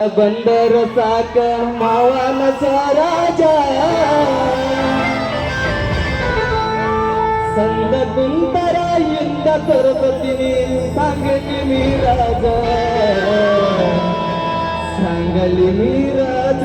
ಬಂದರ ಸಾಕ ಮಾವನ ಸರಾಜ ಸಂದ ಕುಂತರ ಇಂದ ತರಬತ್ತೀನಿ ಸಾಂಗಲಿ ಮೀರಾಜ ಸಾಂಗಲಿ ಮೀರಾಜ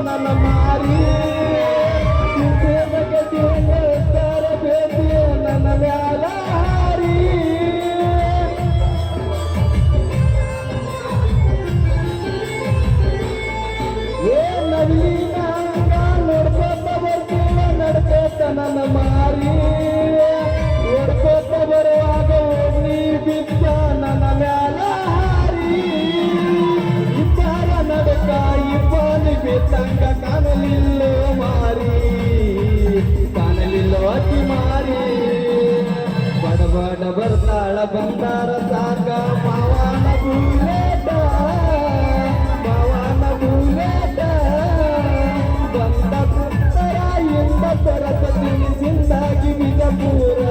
ನನ್ನ ಮಾರಿ ತರಬೇತಿ ನನ್ನ ಏ ನವೀನ ನೋಡ್ಕೊತ ಬರ್ತೀನ ನಡ್ಕೋತ ನನ್ನ ಮಾರಿ ತಂಗ ಕಾಣಲಿಲ್ಲೋ ಮಾರಿ, ಕಾಣಲಿಲ್ಲೋ ಅತಿ ಮಾರಿ. ಬಡಬಡ ಬರ್ತಾಳ ಬಂದಾರ ಸಾಕ ಪಾವನ ಬೂಲೇಟ ಪಾವನ ಬೂಲೇಟ. ಬಂದ ಪುತ್ತರ ಎಂಬ ಸರಸ್ವತಿ ಸಿಂದಾಗಿ ಬಿಜಪೂರ